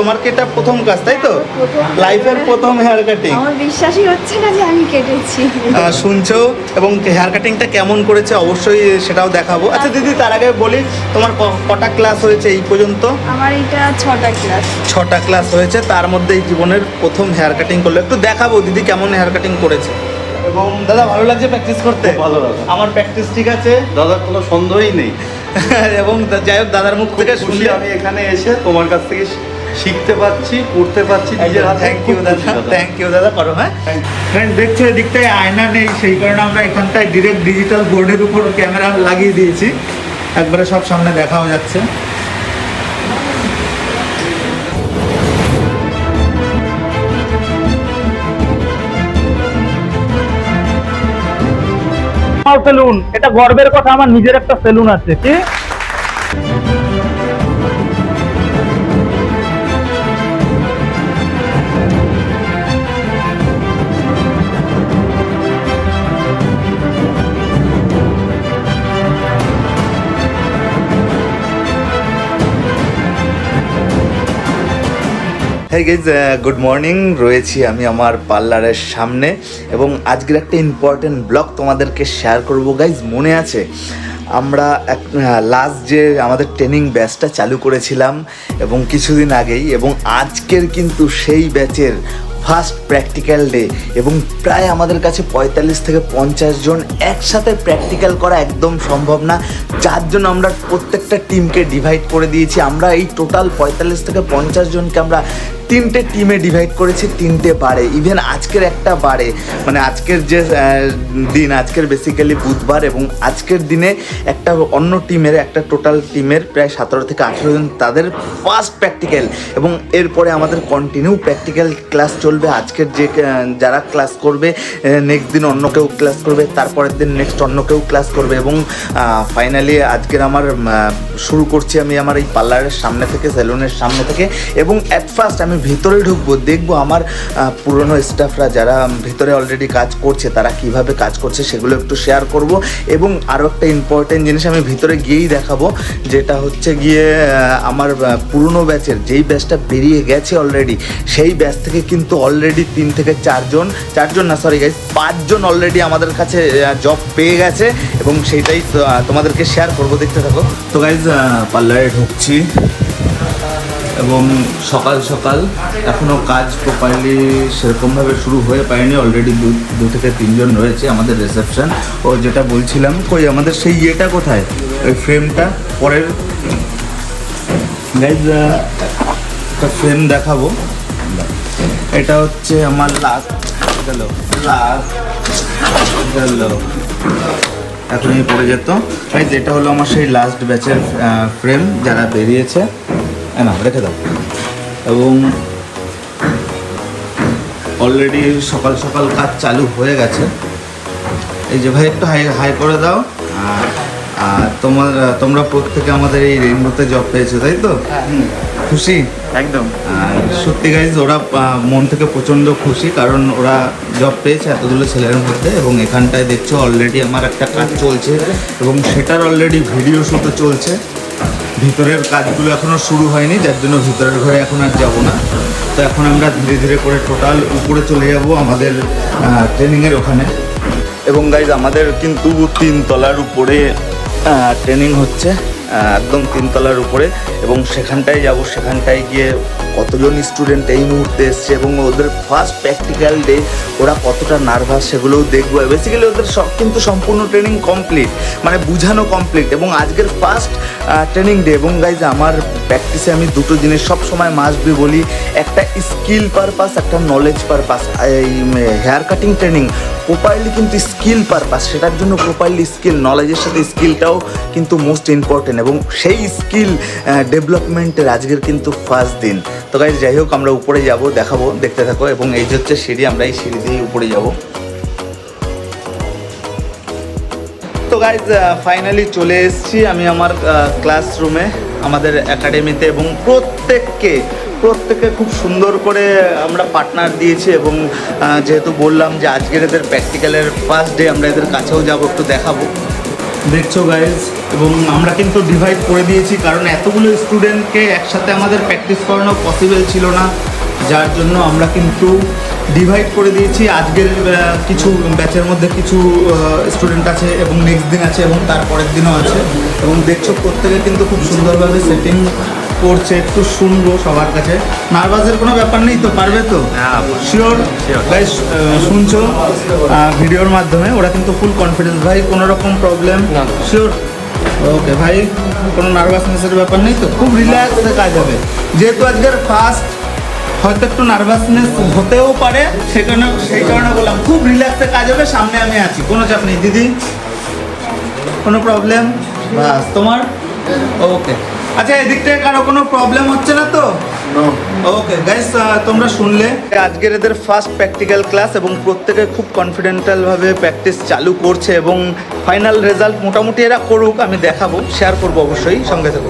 তোমার কি এটা প্রথম কাজ তাই তো? লাইফের প্রথম হেয়ার কাটিং আমার বিশ্বাসই হচ্ছে না যে আমি কেটেছি। শুনছো? এবং হেয়ার কাটিংটা কেমন করেছে অবশ্যই সেটাও দেখাবো। আচ্ছা দিদি তার আগে বলি তোমার ক- কটা ক্লাস হয়েছে এই পর্যন্ত? আমার এটা ছটা ক্লাস ছটা ক্লাস হয়েছে তার মধ্যে এই জীবনের প্রথম হেয়ার কাটিং করল। একটু দেখাবো দিদি কেমন হেয়ার কাটিং করেছে। এবং দাদা ভালো লাগছে প্র্যাকটিস করতে? ভালো লাগে। আমার প্র্যাকটিস ঠিক আছে? দাদার কোনো সন্দেহই নেই। এবং যাই হোক দাদার মুখ থেকে শুনলে আমি এখানে এসে তোমার কাছ থেকে শিখতে পারছি করতে পারছি নিজের হাতে থ্যাংক ইউ দাদা। থ্যাংক ইউ দাদা করো হ্যাঁ। ফ্রেন্ড দেখছ এদিকটায় আয়না নেই সেই কারণে আমরা এখানটায় ডিরেক্ট ডিজিটাল বোর্ডের উপর ক্যামেরা লাগিয়ে দিয়েছি। একবারে সব সামনে দেখাও যাচ্ছে। সেলুন এটা গর্বের কথা আমার নিজের একটা সেলুন আছে কি? হ্যাঁ গুড মর্নিং রয়েছি আমি আমার পার্লারের সামনে এবং আজকের একটা ইম্পর্টেন্ট ব্লগ তোমাদেরকে শেয়ার করব গাইজ মনে আছে? আমরা এক লাস্ট যে আমাদের ট্রেনিং ব্যাচটা চালু করেছিলাম এবং কিছুদিন আগেই এবং আজকের কিন্তু সেই ব্যাচের ফার্স্ট প্র্যাকটিক্যাল ডে এবং প্রায় আমাদের কাছে পঁয়তাল্লিশ থেকে পঞ্চাশ জন একসাথে প্র্যাকটিক্যাল করা একদম সম্ভব না। যার জন্য আমরা প্রত্যেকটা টিমকে ডিভাইড করে দিয়েছি। আমরা এই টোটাল পঁয়তাল্লিশ থেকে পঞ্চাশ জনকে আমরা তিনটে টিমে ডিভাইড করেছি, তিনটে বারে ইভেন আজকের একটা বারে। মানে আজকের যে দিন, আজকের বেসিক্যালি বুধবার এবং আজকের দিনে একটা অন্য টিমের একটা টোটাল টিমের প্রায় সতেরো থেকে আঠেরো জন তাদের ফার্স্ট প্র্যাকটিক্যাল এবং এরপরে আমাদের কন্টিনিউ প্র্যাকটিক্যাল ক্লাস চলবে। আজকের যে যারা ক্লাস করবে নেক্সট দিন অন্য কেউ ক্লাস করবে, তারপরের দিন নেক্সট অন্য কেউ ক্লাস করবে এবং ফাইনালি আজকের আমার শুরু করছি আমি আমার এই পার্লারের সামনে থেকে সেলুনের সামনে থেকে। এবং অ্যাট ফার্স্ট আমি ভিতরে ঢুকবো দেখব আমার পুরনো স্টাফরা যারা ভিতরে অলরেডি কাজ করছে তারা কীভাবে কাজ করছে সেগুলো একটু শেয়ার করব এবং আরও একটা ইম্পর্টেন্ট জিনিস আমি ভিতরে গিয়েই দেখাবো যেটা হচ্ছে গিয়ে আমার পুরনো ব্যাচের যেই ব্যাচটা বেরিয়ে গেছে অলরেডি সেই ব্যাচ থেকে কিন্তু অলরেডি তিন থেকে চারজন চারজন না সরি গাইজ পাঁচজন অলরেডি আমাদের কাছে জব পেয়ে গেছে এবং আহ, তোমাদেরকে শেয়ার করব দেখতে থাকো। তো গাইজ পার্লারে ঢুকছি। এবং সকাল সকাল এখনও কাজ প্রপারলি সেরকমভাবে শুরু হয়ে পায়নি। অলরেডি দু দু থেকে তিনজন রয়েছে আমাদের রিসেপশন ও যেটা বলছিলাম, কই আমাদের সেই ইয়েটা কোথায়? ওই ফ্রেমটা পরের একটা ফ্রেম দেখাবো। এটা হচ্ছে আমার লাস্ট গেল। লাস্ট গেল। এখনই পড়ে যেত। এটা হলো আমার সেই লাস্ট ব্যাচের ফ্রেম যারা বেরিয়েছে। এ না রেখে দাও। এবং অলরেডি সকাল সকাল কাজ চালু হয়ে গেছে। এই যে ভাই একটু হাই হাই করে দাও। আর তোমার তোমরা প্রত্যেকে আমাদের এই রেনবোতে জব পেয়েছ তাই তো? খুশি? একদম। আর সত্যি গাইজ ওরা মন থেকে প্রচণ্ড খুশি কারণ ওরা জব পেয়েছে এতগুলো ছেলের মধ্যে এবং এখানটায় দেখছ অলরেডি আমার একটা কাজ চলছে এবং সেটার অলরেডি ভিডিও শ্যুটও চলছে। ভিতরের কাজগুলো এখনও শুরু হয়নি, যার জন্য ভিতরের ঘরে এখন আর যাব না। তো এখন আমরা ধীরে ধীরে করে টোটাল উপরে চলে যাব আমাদের ট্রেনিংয়ের ওখানে। এবং গাইজ আমাদের কিন্তু তিন তলার উপরে ট্রেনিং হচ্ছে। একদম তিনতলার উপরে এবং সেখানটায় যাব, সেখানটায় গিয়ে কতজন স্টুডেন্ট এই মুহূর্তে এসছে এবং ওদের ফার্স্ট প্র্যাকটিক্যাল ডে ওরা কতটা নার্ভাস সেগুলোও দেখব। বেসিক্যালি ওদের সব কিন্তু সম্পূর্ণ ট্রেনিং কমপ্লিট মানে বুঝানো কমপ্লিট এবং আজকের ফার্স্ট ট্রেনিং ডে এবং গাইজ আমার প্র্যাকটিসে আমি দুটো জিনিস সব সময় মাসবি বলি। একটা স্কিল পারপাস একটা নলেজ পারপাস এই হেয়ার কাটিং ট্রেনিং প্রপারলি কিন্তু স্কিল পারপাস সেটার জন্য প্রপারলি স্কিল নলেজের সাথে স্কিলটাও কিন্তু মোস্ট ইম্পর্টেন্ট এবং সেই স্কিল ডেভেলপমেন্টের আজকের কিন্তু ফার্স্ট দিন। তো গাইজ যাই হোক, আমরা উপরে যাব, দেখাবো, দেখতে থাকো, এবং এই যে হচ্ছে সিঁড়ি, আমরা এই সিঁড়ি দিয়েই উপরে যাব। তো গাইজ ফাইনালি চলে এসেছি আমি আমার ক্লাসরুমে আমাদের একাডেমিতে এবং প্রত্যেককে প্রত্যেককে খুব সুন্দর করে আমরা পার্টনার দিয়েছি এবং যেহেতু বললাম যে আজকের এদের প্র্যাকটিক্যালের ফার্স্ট ডে আমরা এদের কাছেও যাব, একটু দেখাবো। দেখছ গাইজ এবং আমরা কিন্তু ডিভাইড করে দিয়েছি, কারণ এতগুলো স্টুডেন্টকে একসাথে আমাদের প্র্যাকটিস করানো পসিবল ছিল না। যার জন্য আমরা কিন্তু ডিভাইড করে দিয়েছি। আজকের কিছু ব্যাচের মধ্যে কিছু স্টুডেন্ট আছে এবং নেক্সট দিন আছে এবং তার পরের দিনও আছে। এবং দেখছ, প্রত্যেকে কিন্তু খুব সুন্দরভাবে সেটিং করছে একটু শুনব সবার কাছে। নার্ভাসের কোনো ব্যাপার নেই তো পারবে তো? শিওর গাইস শুনছো ভিডিওর মাধ্যমে। ওরা কিন্তু ফুল কনফিডেন্স ভাই কোনো রকম প্রবলেম শিওর ওকে ভাই কোনো নার্ভাসনেসের ব্যাপার নেই তো? খুব রিল্যাক্সে কাজ হবে। যেহেতু আজকের ফার্স্ট হয়তো একটু নার্ভাসনেস হতেও পারে সেই কারণে সেই কারণে বললাম খুব রিল্যাক্সে কাজ হবে সামনে আমি আছি। কোনো চাপ নেই। দিদি কোনো প্রবলেম বাস তোমার? ওকে আচ্ছা এদিক থেকে কারও কোনো প্রবলেম হচ্ছে না তো? ওকে গাইস তোমরা শুনলে। আজকের এদের ফার্স্ট প্র্যাকটিক্যাল ক্লাস এবং প্রত্যেকে খুব কনফিডেন্টাল ভাবে প্র্যাকটিস চালু করছে এবং ফাইনাল রেজাল্ট মোটামুটি এরা করুক আমি দেখাবো শেয়ার করব অবশ্যই সঙ্গে থাকব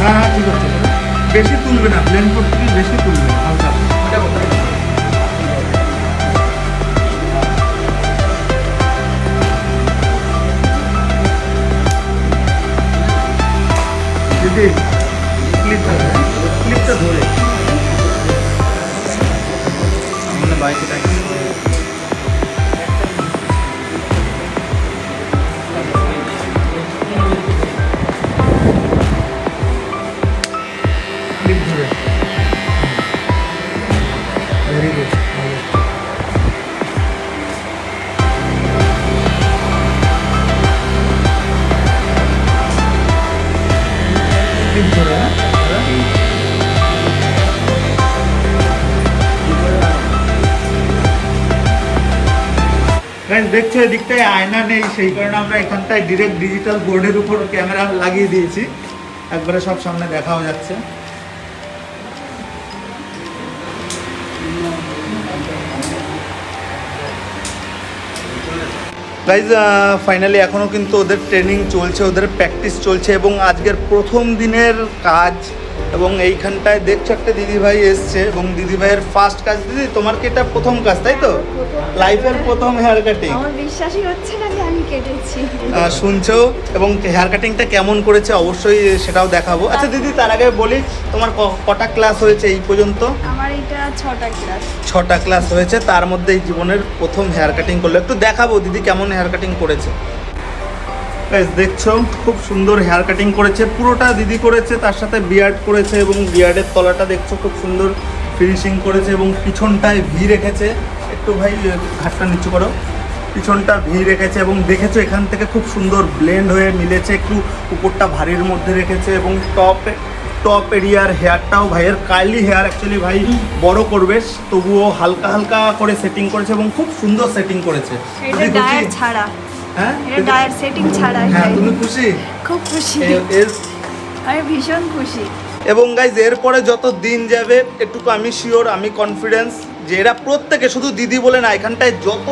হ্যাঁ হ্যাঁ ঠিক আছে। বেশি তুলবে না প্লেন করতে বেশি তুলবে হালকা। দিদি ক্লিপটা ক্লিপটা ধরে। বাইকে দেখছ, এদিকটায় আয়না নেই, সেই কারণে আমরা এখানটায় ডিরেক্ট ডিজিটাল বোর্ডের উপর ক্যামেরা লাগিয়ে দিয়েছি। একবারে সব সামনে দেখাও যাচ্ছে। গাইজ ফাইনালি এখনও কিন্তু ওদের ট্রেনিং চলছে, ওদের প্র্যাকটিস চলছে এবং আজকের প্রথম দিনের কাজ এবং এইখানটায় দেখছ একটা দিদিভাই এসছে এবং দিদিভাইয়ের ফার্স্ট কাজ দিদি তোমার কি এটা প্রথম কাজ তাই তো? লাইফের প্রথম হেয়ার কাটিং আমার বিশ্বাসই হচ্ছে না যে আমি কেটেছি। শুনছো? এবং হেয়ার কাটিংটা কেমন করেছে অবশ্যই সেটাও দেখাবো। আচ্ছা দিদি তার আগে বলি তোমার কটা ক্লাস হয়েছে এই পর্যন্ত? আমার এটা ছটা ক্লাস ছটা ক্লাস হয়েছে তার মধ্যে এই জীবনের প্রথম হেয়ার কাটিং করল। একটু দেখাবো দিদি কেমন হেয়ার কাটিং করেছে। দেখছ খুব সুন্দর হেয়ার কাটিং করেছে পুরোটা দিদি করেছে তার সাথে বিয়ার্ড করেছে এবং বিয়ার্ডের তলাটা দেখছ খুব সুন্দর ফিনিশিং করেছে এবং পিছনটায় ভি রেখেছে। একটু ভাই ঘাটটা নিচু করো। পিছনটা ভি রেখেছে এবং দেখেছ এখান থেকে খুব সুন্দর ব্লেন্ড হয়ে মিলেছে একটু উপরটা ভারীর মধ্যে রেখেছে এবং টপে টপ এরিয়ার হেয়ারটাও ভাইয়ের কার্লি হেয়ার অ্যাকচুয়ালি ভাই বড় করবে তবুও হালকা হালকা করে সেটিং করেছে এবং খুব সুন্দর সেটিং করেছে। ছাড়া। হ্যাঁ? ডায়ার সেটিং ছাড়া হ্যাঁ তুমি খুশি? খুব খুশি। আমি ভীষণ খুশি। এবং গাইজ এরপরে যত দিন যাবে একটু আমি শিওর আমি কনফিডেন্স যে এরা প্রত্যেকে শুধু দিদি বলে না এখানটায় যত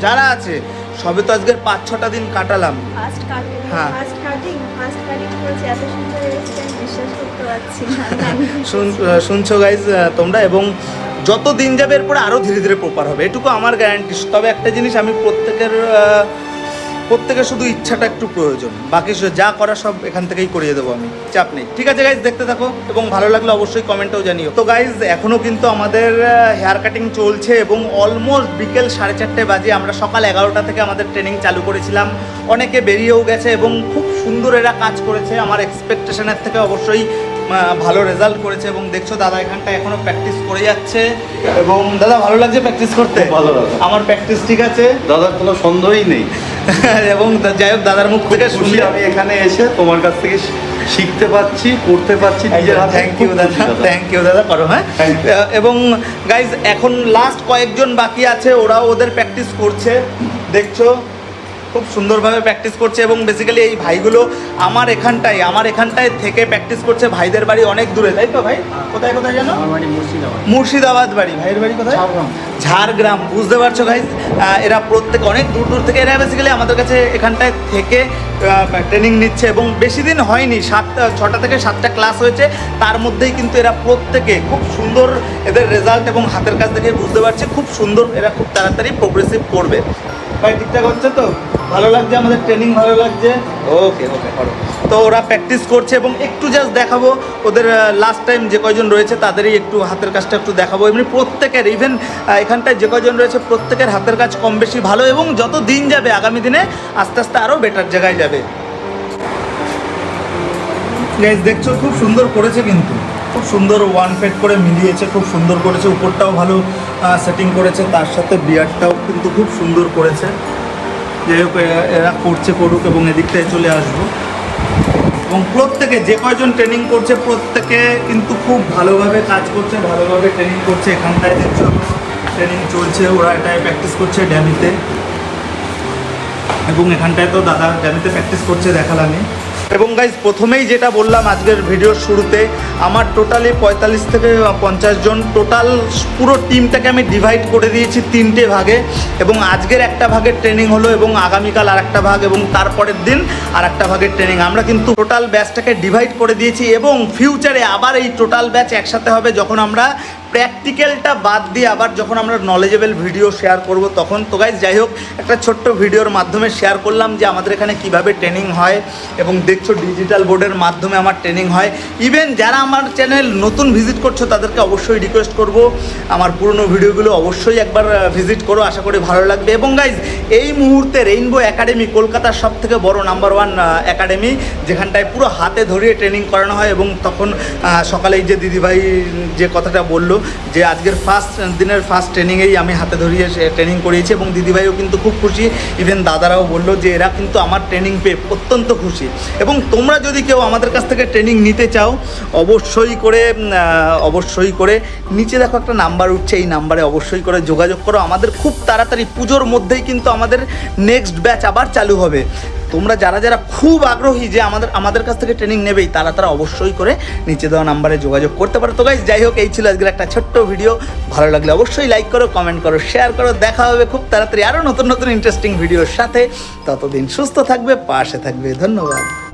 যারা আছে সবে তো আজকের পাঁচ ছটা দিন কাটালাম। হ্যাঁ। শুনছো গাইজ তোমরা? এবং যত দিন যাবে এরপরে আরও ধীরে ধীরে প্রপার হবে। এটুকু আমার গ্যারান্টি তবে একটা জিনিস আমি প্রত্যেকের আহ, প্রত্যেকের শুধু ইচ্ছাটা একটু প্রয়োজন। বাকি যা করা সব এখান থেকেই করিয়ে দেবো আমি। চাপ নেই। ঠিক আছে গাইজ দেখতে থাকো এবং ভালো লাগলে অবশ্যই কমেন্টেও জানিও। তো গাইজ এখনও কিন্তু আমাদের হেয়ার কাটিং চলছে এবং অলমোস্ট বিকেল সাড়ে চারটে বাজে আমরা সকাল এগারোটা থেকে আমাদের ট্রেনিং চালু করেছিলাম। অনেকে বেরিয়েও গেছে এবং খুব সুন্দর এরা কাজ করেছে। আমার এক্সপেকটেশনের থেকে অবশ্যই ভালো রেজাল্ট করেছে এবং দেখছ দাদা এখানটা এখনও প্র্যাকটিস করে যাচ্ছে। এবং দাদা ভালো লাগছে প্র্যাকটিস করতে? ভালো। আমার প্র্যাকটিস ঠিক আছে। দাদার কোনো সন্দেহই নেই। এবং যাই হোক দাদার মুখ থেকে খুশি আমি এখানে এসে তোমার কাছ থেকে শিখতে পাচ্ছি করতে পারছি নিজের থ্যাংক ইউ দাদা। থ্যাংক ইউ দাদা করো হ্যাঁ? এবং গাইজ এখন লাস্ট কয়েকজন বাকি আছে ওরাও ওদের প্র্যাকটিস করছে। দেখছ? খুব সুন্দরভাবে প্র্যাকটিস করছে এবং বেসিক্যালি এই ভাইগুলো আমার এখানটায় আমার এখানটায় থেকে প্র্যাকটিস করছে। ভাইদের বাড়ি অনেক দূরে তাই তো ভাই? কোথায় কোথায় জানো? মুর্শিদাবাদ। মুর্শিদাবাদ বাড়ি। ভাইয়ের বাড়ি কোথায়? ঝাড়গ্রাম। ঝাড়গ্রাম। বুঝতে পারছ ভাই এরা প্রত্যেক অনেক দূর দূর থেকে এরা বেসিক্যালি আমাদের কাছে এখানটায় থেকে ট্রেনিং নিচ্ছে এবং বেশি দিন হয়নি সাতটা ছটা থেকে সাতটা ক্লাস হয়েছে। তার মধ্যেই কিন্তু এরা প্রত্যেকে খুব সুন্দর এদের রেজাল্ট এবং হাতের কাছ থেকে বুঝতে পারছে। খুব সুন্দর এরা খুব তাড়াতাড়ি প্রোগ্রেসিভ করবে। ভাই ঠিকঠাক হচ্ছে তো? ভালো লাগছে আমাদের ট্রেনিং ভালো লাগছে? ওকে ওকে করো। তো ওরা প্র্যাকটিস করছে এবং একটু জাস্ট দেখাবো ওদের লাস্ট টাইম যে কয়জন রয়েছে তাদেরই একটু হাতের কাজটা একটু দেখাবো। এমনি প্রত্যেকের ইভেন এখানটায় যে কয়জন রয়েছে প্রত্যেকের হাতের কাজ কম বেশি ভালো এবং যত দিন যাবে আগামী দিনে আস্তে আস্তে আরও বেটার জায়গায় যাবে। গাইজ দেখছ খুব সুন্দর করেছে কিন্তু। খুব সুন্দর ওয়ান ফেড করে মিলিয়েছে, খুব সুন্দর করেছে, উপরটাও ভালো সেটিং করেছে, তার সাথে বিয়ারটাও কিন্তু খুব সুন্দর করেছে। যাই হোক, এরা- এরা করছে করুক এবং এদিকটায় চলে আসব। এবং প্রত্যেকে, যে কয়জন ট্রেনিং করছে, প্রত্যেকে কিন্তু খুব ভালোভাবে কাজ করছে, ভালোভাবে ট্রেনিং করছে এখানটায়, দেখছ ট্রেনিং চলছে, ওরা এটায় প্র্যাকটিস করছে ড্যামিতে এবং এখানটায় তো দাদা ড্যামিতে প্র্যাকটিস করছে, দেখালামই। এবং গাইজ প্রথমেই যেটা বললাম আজকের ভিডিওর শুরুতে, আমার টোটালি পঁয়তাল্লিশ থেকে পঞ্চাশ জন টোটাল পুরো টিমটাকে আমি ডিভাইড করে দিয়েছি তিনটে ভাগে এবং আজকের একটা ভাগের ট্রেনিং হলো এবং আগামীকাল আর একটা ভাগ এবং তারপরের দিন আর একটা ভাগের ট্রেনিং আমরা কিন্তু টোটাল ব্যাচটাকে ডিভাইড করে দিয়েছি এবং ফিউচারে আবার এই টোটাল ব্যাচ একসাথে হবে যখন আমরা প্র্যাকটিক্যালটা বাদ দিয়ে আবার যখন আমরা নলেজেবল ভিডিও শেয়ার করব, তখন তো গাইজ যাই হোক, একটা ছোট্ট ভিডিওর মাধ্যমে শেয়ার করলাম যে আমাদের এখানে কীভাবে ট্রেনিং হয় এবং দেখছ ডিজিটাল বোর্ডের মাধ্যমে আমার ট্রেনিং হয়। ইভেন যারা আমার চ্যানেল নতুন ভিজিট করছ, তাদেরকে অবশ্যই রিকোয়েস্ট করব। আমার পুরনো ভিডিওগুলো অবশ্যই একবার ভিজিট করো, আশা করি ভালো লাগবে। এবং গাইজ এই মুহূর্তে রেইনবো একাডেমি কলকাতার সব থেকে বড় নাম্বার ওয়ান একাডেমি যেখানটায় পুরো হাতে ধরিয়ে ট্রেনিং করানো হয় এবং তখন সকালেই যে দিদিভাই যে কথাটা বলল যে আজকের ফার্স্ট দিনের ফার্স্ট ট্রেনিংয়েই আমি হাতে ধরিয়ে ট্রেনিং করিয়েছি এবং দিদিভাইও কিন্তু খুব খুশি। ইভেন দাদারাও বলল যে এরা কিন্তু আমার ট্রেনিং পেয়ে অত্যন্ত খুশি। এবং তোমরা যদি কেউ আমাদের কাছ থেকে ট্রেনিং নিতে চাও, অবশ্যই করে অবশ্যই করে নিচে দেখো একটা নাম্বার উঠছে, এই নাম্বারে অবশ্যই করে যোগাযোগ করো। আমাদের খুব তাড়াতাড়ি পুজোর মধ্যেই কিন্তু আমাদের নেক্সট ব্যাচ আবার চালু হবে। তোমরা যারা যারা খুব আগ্রহী যে আমাদের আমাদের কাছ থেকে ট্রেনিং নেবেই, তারা তারা অবশ্যই করে নিচে দেওয়া নাম্বারে যোগাযোগ করতে পারো। তো গাইজ যাই হোক, এই ছিল আজকের একটা ছোট্ট ভিডিও ভালো লাগলে অবশ্যই লাইক করো কমেন্ট করো শেয়ার করো। দেখা হবে খুব তাড়াতাড়ি আরও নতুন নতুন ইন্টারেস্টিং ভিডিওর সাথে। ততদিন সুস্থ থাকবে, পাশে থাকবে। ধন্যবাদ।